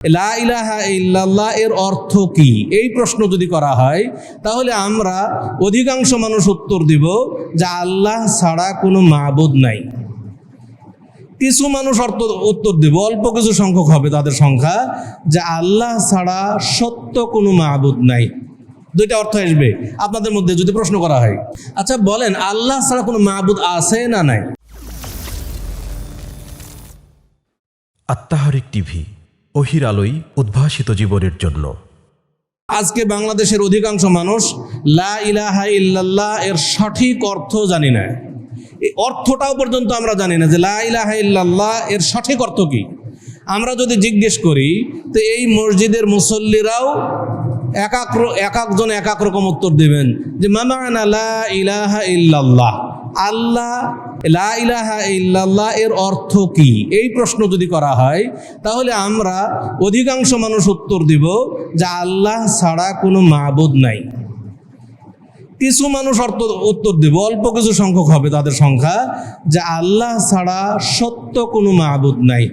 লা ইলাহা ইল্লাল্লাহ এর অর্থ কি? এই প্রশ্ন যদি করা হয়, তাহলে আমরা অধিকাংশ মানুষ উত্তর দিব যে আল্লাহ ছাড়া কোনো মাবুদ নাই। কিছু মানুষ অর্থ উত্তর দিব, অল্প কিছু সংখ্যক হবে তাদের সংখ্যা, যে আল্লাহ ছাড়া সত্য কোনো মাবুদ নাই। দুইটা অর্থ আসবে আপনাদের মধ্যে যদি প্রশ্ন করা হয়। আচ্ছা বলেন, আল্লাহ ছাড়া কোনো মাবুদ আছে না নাই? আত্মাহারিক টিভি অহির আলোই উদ্ভাসিত জীবনের জন্য। আজকে বাংলাদেশের অধিকাংশ মানুষ লা ইলাহা ইল্লাল্লাহ এর সঠিক অর্থ জানি না। এই অর্থটাও পর্যন্ত আমরা জানি না যে লা ইলাহা ইল্লাল্লাহ এর সঠিক অর্থ কি। আমরা যদি জিজ্ঞেস করি, তো এই মসজিদের মুসল্লিরাও এক এক র- একজন এক এক রকম উত্তর দেবেন যে মামানা লা ইলাহা ইল্লাল্লাহ? আল্লাহ, লা ইলাহা ইল্লাল্লাহ এর অর্থ কি? এই প্রশ্ন যদি করা হয়, তাহলে আমরা অধিকাংশ মানুষ উত্তর দিব যে আল্লাহ ছাড়া কোনো মাবুদ নাই। কিছু মানুষ অর্থ উত্তর দিব, অল্প কিছু সংখ্যক হবে তাদের সংখ্যা, যে আল্লাহ ছাড়া সত্য কোনো মাবুদ নাই।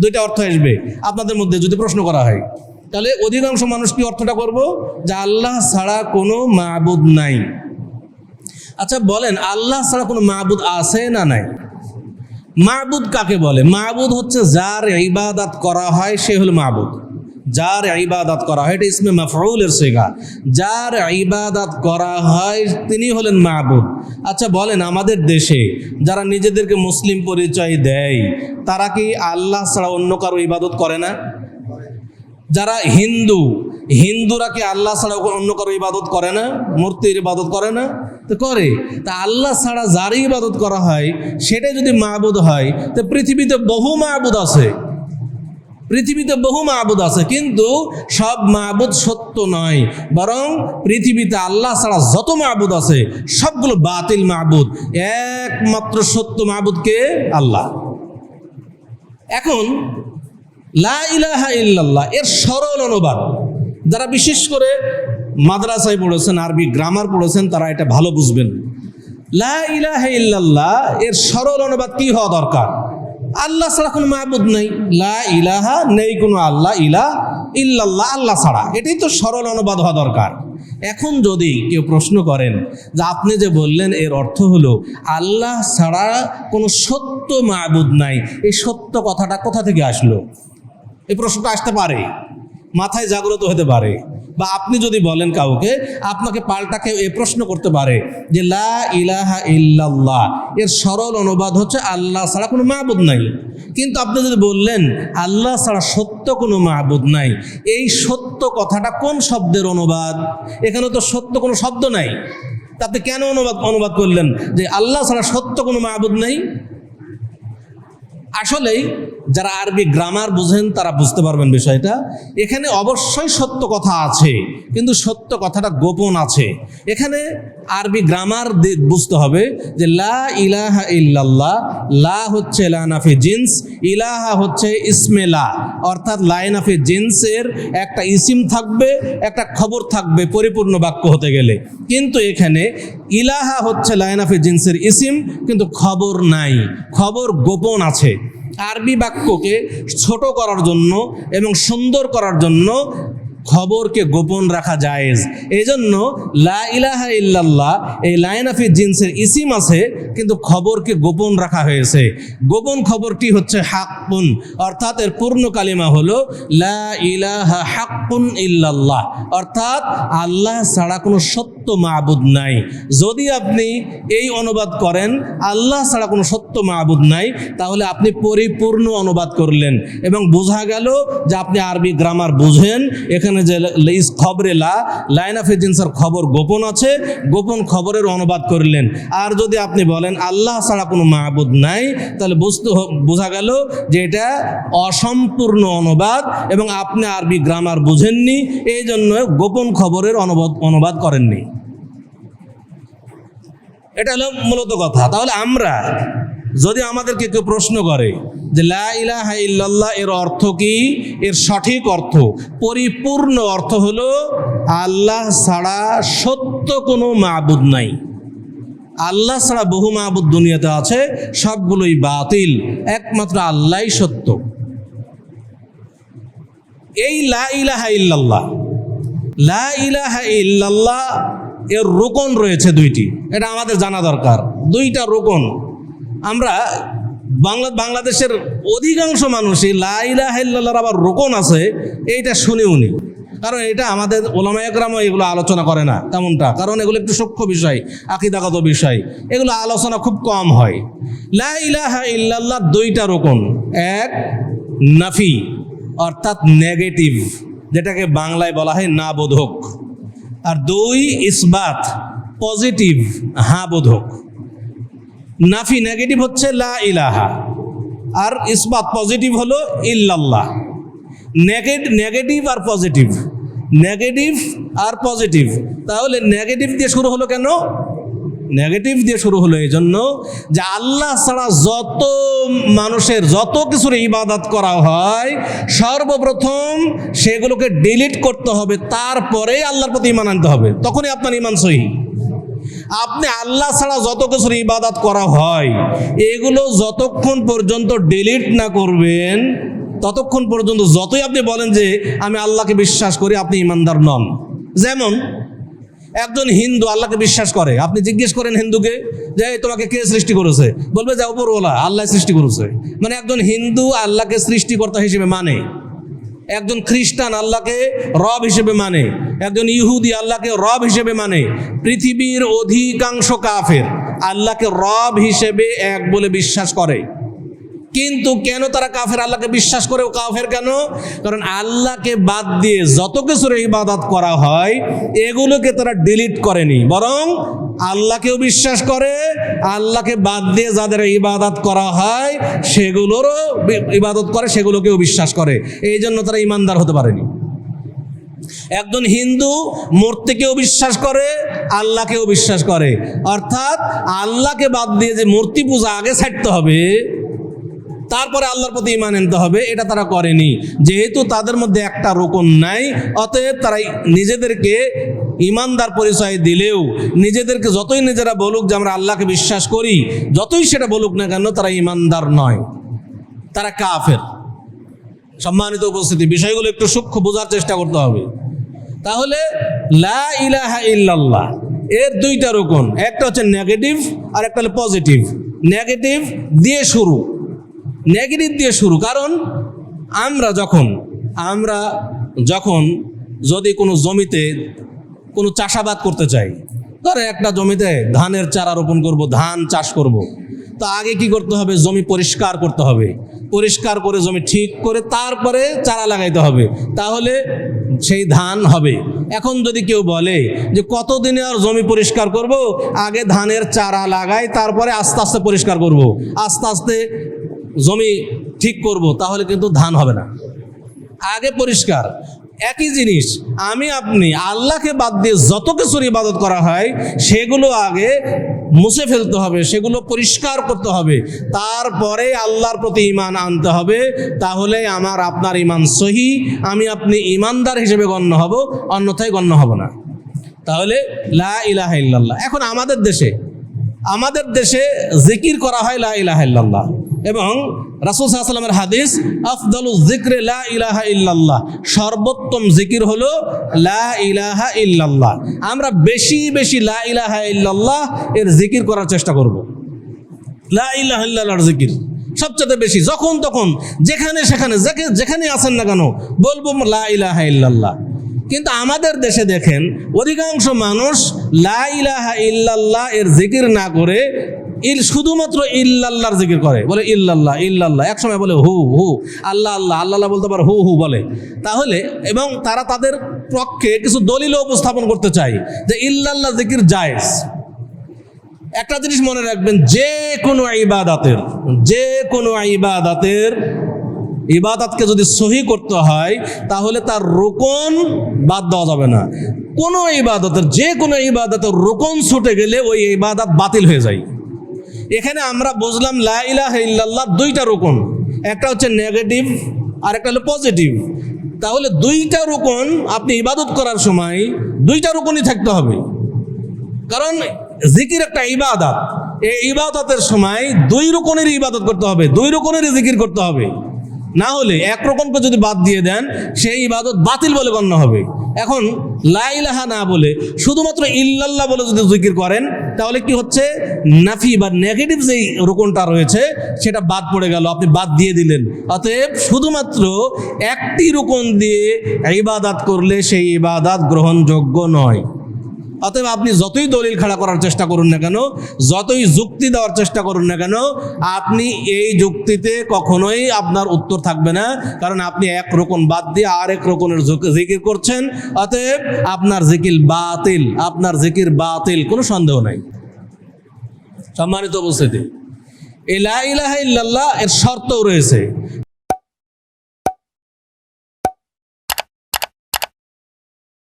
দুইটা অর্থ আসবে। আপনাদের মধ্যে যদি প্রশ্ন করা হয়, তাহলে অধিকাংশ মানুষ কি অর্থটা করব? যে আল্লাহ ছাড়া কোনো মাবুদ নাই। আচ্ছা বলেন, আল্লাহ ছাড়া কোনো মাবুদ আছে না নাই? মাহবুদ কাকে বলে? মাবুদ হচ্ছে যার ইবাদত করা হয়, সে হলো মাবুদ। যার ইবাদত করা হয়, এটা ইসমে মাফরুলের শেখা যার ইবাদত করা হয়, তিনি হলেন মাবুদ। আচ্ছা বলেন, আমাদের দেশে যারা নিজেদেরকে মুসলিম পরিচয় দেয়, তারা কি আল্লাহ ছাড়া অন্য কারও ইবাদত করে না? যারা হিন্দু, হিন্দুরা কি আল্লাহ ছাড়া অন্য কারও ইবাদত করে না? মূর্তির ইবাদত করে না? তো করে। তা আল্লাহ ছাড়া যারই ইবাদত করা হয়, সেটাই যদি মাহবুদ হয়, তো পৃথিবীতে বহু মাহবুদ আছে। পৃথিবীতে বহু মাহবুদ আছে, কিন্তু সব মাহবুদ সত্য নয়। বরং পৃথিবীতে আল্লাহ ছাড়া যত মাহবুদ আছে, সবগুলো বাতিল মাহবুদ একমাত্র সত্য মাহবুদকে আল্লাহ। এখন, লা ইলাহা ইল্লাল্লাহ, এর সরল অনুবাদ, যারা বিশেষ করে মাদ্রাসায় পড়েছেন, আরবি গ্রামার পড়েছেন, তারা এটা ভালো বুঝবেন। লা ইল্লাল্লাহ, এর সরল অনুবাদ কি হওয়া দরকার? আল্লাহ ছাড়া কোনো মাহবুদ নেই। লা ইলাহা নেই কোনো আল্লাহ ইলা ইল্লাল্লাহ, আল্লাহ ছাড়া। এটাই তো সরল অনুবাদ হওয়া দরকার। এখন যদি কেউ প্রশ্ন করেন যে আপনি যে বললেন, এর অর্থ হলো আল্লাহ ছাড়া কোনো সত্য মাহবুদ নাই। এই সত্য কথাটা কোথা থেকে আসলো? এই প্রশ্নটা আসতে পারে। মাথায় জাগ্রত হতে পারে। বা আপনি যদি বলেন কাউকে, আপনাকে পাল্টা কেউ এ প্রশ্ন করতে পারে যে, লা ইলাহা ইল্লাল্লাহ। এর সরল অনুবাদ হচ্ছে, আল্লাহ ছাড়া কোনো মাহবুদ নাই। কিন্তু আপনি যদি বললেন, আল্লাহ ছাড়া সত্য কোনো মাহবুদ নাই। এই সত্য কথাটা কোন শব্দের অনুবাদ? এখানে তো সত্য কোনো শব্দ নাই। তাতে কেন অনুবাদ অনুবাদ করলেন? যে, আল্লাহ ছাড়া সত্য কোনো মাহবুদ নাই? আসলেই যারা আরবি গ্রামার বুঝেন, তারা বুঝতে পারবেন বিষয়টা। এখানে অবশ্যই সত্য কথা আছে, কিন্তু সত্য কথাটা গোপন আছে। এখানে আরবি গ্রামার বুঝতে হবে যে, লা ইলাহা ইল্লাল্লাহ, লা হচ্ছে লানাফি জিন্স, ইলাহা হচ্ছে ইসমে লা। অর্থাৎ লাইনাফি জিন্সের একটা ইসিম থাকবে, একটা খবর থাকবে, পরিপূর্ণ বাক্য হতে গেলে। কিন্তু এখানে ইলাহা হচ্ছে লাইনাফি জিন্সের ইসিম, কিন্তু খবর নাই, খবর গোপন আছে। আরবি বাক্যকে ছোট করার জন্য এবং সুন্দর করার জন্য খবরকে গোপন রাখা জায়েজ। এই জন্য লা ইলাহা ইল্লাল্লাহ, এই লাইন অফ জিন্সের ইসিম আছে, কিন্তু খবরকে গোপন রাখা হয়েছে। গোপন খবরটি হচ্ছে হাক্কুন, অর্থাৎ এর পূর্ণ কালিমা হলো লা ইলাহা হাক্কুন ইল্লাল্লাহ। অর্থাৎ আল্লাহ ছাড়া কোনো সত্য মাহবুদ নাই। যদি আপনি এই অনুবাদ করেন, আল্লাহ ছাড়া কোনো সত্য মাহবুদ নাই, তাহলে আপনি পরিপূর্ণ অনুবাদ করলেন। এবং বোঝা গেল যে আপনি আরবি গ্রামার বুঝেন, এখানে যে ল- ইস খবরে লা, লাইন অফ এজেন্সার খবর গোপন আছে, গোপন খবরের অনুবাদ করলেন। আর যদি আপনি বলেন আল্লাহ ছাড়া কোনো মাহবুদ নাই, তাহলে বুঝতে বোঝা গেল যে এটা অসম্পূর্ণ অনুবাদ এবং আপনি আরবি গ্রামার বুঝেননি এই জন্য গোপন খবরের অনুবাদ অনুবাদ করেননি। এটা হলো মূলত কথা। তাহলে আমরা যদি আমাদেরকে কেউ প্রশ্ন করে যে লা ইলাহা ইল্লাল্লাহ এর অর্থ কি? এর সঠিক অর্থ। পরিপূর্ণ অর্থ হলো আল্লাহ ছাড়া সত্য কোনো মাবুদ নাই। আল্লাহ ছাড়া বহু মাহবুদ দুনিয়াতে আছে, সবগুলোই বাতিল, একমাত্র আল্লাহই সত্য। এই লা ইলাহা ইল্লাল্লাহ, লা ইল্লাল্লাহ এর রোকন রয়েছে দুইটি। এটা আমাদের জানা দরকার। দুইটা রোকন। আমরা বাংলা বাংলাদেশের অধিকাংশ মানুষই লা ইলাহা ইল্লাল্লাহর আবার রোকন আছে, এইটা শুনে উনি। কারণ এটা আমাদের ওলামায়করামও এগুলো আলোচনা করে না, তেমনটা। কারণ এগুলো একটু সূক্ষ্ম বিষয়, আকিদাগত বিষয়। এগুলো আলোচনা খুব কম হয়। লা ইলাহা ইল্লাল্লাহ দুইটা রোকন। এক, নাফি, অর্থাৎ নেগেটিভ, যেটাকে বাংলায় বলা হয় না বোধক আর দুই, ইসবাত, পজিটিভ হা বোধক নাফি নেগেটিভ হচ্ছে লা ইলাহা। আর ইসবাত পজিটিভ হলো ইল্লাল্লাহ। নেগেটিভ আর পজিটিভ নেগেটিভ আর পজিটিভ তাহলে নেগেটিভ দিয়ে শুরু হলো কেন? নেগেটিভ দিয়ে শুরু হলো এই জন্য যে আল্লাহ ছাড়া যত মানুষের যত কিছুর ইবাদত করা হয়, সর্বপ্রথম সেগুলোকে ডিলিট করতে হবে তারপরে আল্লাহর প্রতি ইমান আনতে হবে। তখনই আপনার ইমান সহি। আপনি আল্লাহ ছাড়া যত কিছুর ইবাদত করা হয়, এগুলো যতক্ষণ পর্যন্ত ডিলিট না করবেন, ততক্ষণ পর্যন্ত যতই আপনি বলেন যে আমি আল্লাহকে বিশ্বাস করি, আপনি ইমানদার নন। যেমন, একজন হিন্দু আল্লাহকে বিশ্বাস করে, আপনি জিজ্ঞেস করেন হিন্দুকে যে তোমাকে কে সৃষ্টি করেছে? বলবে যে ওপরওয়ালা আল্লাহ সৃষ্টি করেছে। মানে একজন হিন্দু আল্লাহকে সৃষ্টিকর্তা হিসেবে মানে। একজন খ্রিস্টান আল্লাহকে রব হিসেবে মানে একজন ইহুদি আল্লাহকে রব হিসেবে মানে পৃথিবীর অধিকাংশ কাফের আল্লাহকে রব হিসেবে এক বলে বিশ্বাস করে। কিন্তু কেন তারা কাফের? আল্লাহকে বিশ্বাস করে কাফের কেন? কারণ আল্লাহকে বাদ দিয়ে যত কিছুর ইবাদত করা হয়, এগুলোকে তারা ডিলিট করেনি। বরং আল্লাহকেও বিশ্বাস করে, আল্লাহকে বাদ দিয়ে যাদের ইবাদত করা হয়, সেগুলোরও ইবাদত করে, সেগুলোকেও বিশ্বাস করে। এই জন্য তারা ইমানদার হতে পারেনি। একজন হিন্দু মূর্তিকেও বিশ্বাস করে, আল্লাহকেও বিশ্বাস করে। অর্থাৎ আল্লাহকে বাদ দিয়ে যে মূর্তি পূজা আগে ছাড়তে হবে তারপরে আল্লাহর প্রতি ইমান আনতে হবে, এটা তারা করেনি। যেহেতু তাদের মধ্যে একটা রোকন নাই, অতএব তারা নিজেদেরকে ইমানদার পরিচয় দিলেও, নিজেদেরকে যতই নিজেরা বলুক যে আমরা আল্লাহকে বিশ্বাস করি, যতই সেটা বলুক না কেন তারা ইমানদার নয়। তারা কাফের। সম্মানিত উপস্থিতি, বিষয়গুলো একটু সূক্ষ্ম বোঝার চেষ্টা করতে হবে। তাহলে, লা ইলাহা ইল্লাল্লাহ, এর দুইটা রকম একটা হচ্ছে নেগেটিভ আর একটা হলো পজিটিভ নেগেটিভ দিয়ে শুরু। নেগেটিভ দিয়ে শুরু, কারণ আমরা যখন আমরা যখন যদি কোনো জমিতে কোনো চাষাবাদ করতে চাই, ধরে একটা জমিতে ধানের চারা রোপণ করব, ধান চাষ করব। তো আগে কি করতে হবে? জমি পরিষ্কার করতে হবে। পরিষ্কার করে জমি ঠিক করে তারপরে চারা লাগাইতে হবে। তাহলে সেই ধান হবে। এখন যদি কেউ বলে যে কতদিনে আর জমি পরিষ্কার করব? আগে ধানের চারা লাগাই, তারপরে আস্তে আস্তে পরিষ্কার করব। আস্তে আস্তে জমি ঠিক করব, তাহলে কিন্তু ধান হবে না। আগে পরিষ্কার, একই জিনিস, আমি, আপনি, আল্লাহকে বাদ দিয়ে যত কিছুর ইবাদত করা হয়, সেগুলো আগে মুছে ফেলতে হবে, সেগুলো পরিষ্কার করতে হবে। তারপরে আল্লাহর প্রতি ইমান আনতে হবে, তাহলে আমার, আপনার ইমান সহি, আমি, আপনি ইমানদার হিসেবে গণ্য হব, অন্যথায় গণ্য হব না। তাহলে, লা ইলাহা ইল্লাল্লাহ। এখন আমাদের দেশে আমাদের দেশে জিকির করা হয় লা ইলাহা ইল্লাল্লাহ। এবং রাসূল ওয়াসাল্লামের হাদিস, আফদালু যিকরি লা ইলাহা ইল্লাল্লাহ। সর্বোত্তম জিকির হলো লা ইলাহা ইল্লাল্লাহ। আমরা বেশি বেশি লা ইলাহা ইল্লাল্লাহ এর জিকির করার চেষ্টা করব। লা ইলাহা ইল্লাল্লাহর জিকির সবচেয়ে বেশি, যখন তখন, যেখানে সেখানে যেখানে যেখানে আছেন না কেন, বলব লা ইলাহা ইল্লাল্লাহ। কিন্তু আমাদের দেশে দেখেন, অধিকাংশ মানুষ লা ইলাহা ইল্লাল্লাহ এর জিকির না করে ইল শুধুমাত্র ইল্লাল্লাহর জিকির করে। বলে ইল্লাল্লাহ ইল্লাল্লাহ। এক সময় বলে হু হু। আল্লাহ আল্লাহ আল্লাহ বলতে পারে হু হু বলে। তাহলে এবং তারা তাদের পক্ষে কিছু দলিল উপস্থাপন করতে চায় যে ইল্লাল্লাহ জিকির জায়েজ। একটা জিনিস মনে রাখবেন, যে কোনো ইবাদাতের, যে কোনো ইবাদাতের, ইবাদাতকে যদি সহি করতে হয়, তাহলে তার রোকন বাদ দেওয়া যাবে না। কোনো ইবাদতের, যে কোনো ইবাদতের রোকন ছুটে গেলে ওই ইবাদত বাতিল হয়ে যায়। এখানে আমরা বুঝলাম লা ইল্লাল্লাহ দুইটা রোকন। একটা হচ্ছে নেগেটিভ আর একটা হলো পজিটিভ। তাহলে দুইটা রোকন আপনি ইবাদত করার সময় দুইটা রুকনই থাকতে হবে। কারণ জিকির একটা ইবাদত। এই ইবাদতের সময় দুই রকমের ইবাদত করতে হবে, দুই রকমের জিকির করতে হবে। না হলে এক রকমকে যদি বাদ দিয়ে দেন, সেই ইবাদত বাতিল বলে গণ্য হবে। এখন, লা ইলাহা না বলে, শুধুমাত্র ইল্লাল্লাহ বলে যদি জিকির করেন, তাহলে কি হচ্ছে? নাফি বা নেগেটিভ যেই রোকনটা রয়েছে, সেটা বাদ পড়ে গেল, আপনি বাদ দিয়ে দিলেন। অতএব, শুধুমাত্র একটি রোকন দিয়ে ইবাদাত করলে সেই ইবাদাত গ্রহণযোগ্য নয়। অতএব আপনি যতই দলিল খাড়া করার চেষ্টা করুন না কেন, যতই যুক্তি দেওয়ার চেষ্টা করুন না কেন, আপনি এই যুক্তিতে কখনোই আপনার উত্তর থাকবে না। কারণ আপনি এক রকম বাদ দিয়ে আরেক রকমের জুক- জিকির করছেন। অতএব আপনার জিকির বাতিল, আপনার জিকির বাতিল, কোনো সন্দেহ নাই। সম্মানিত উপস্থিতি এই লা ইলাহা ইল্লাল্লাহ এর শর্তও রয়েছে।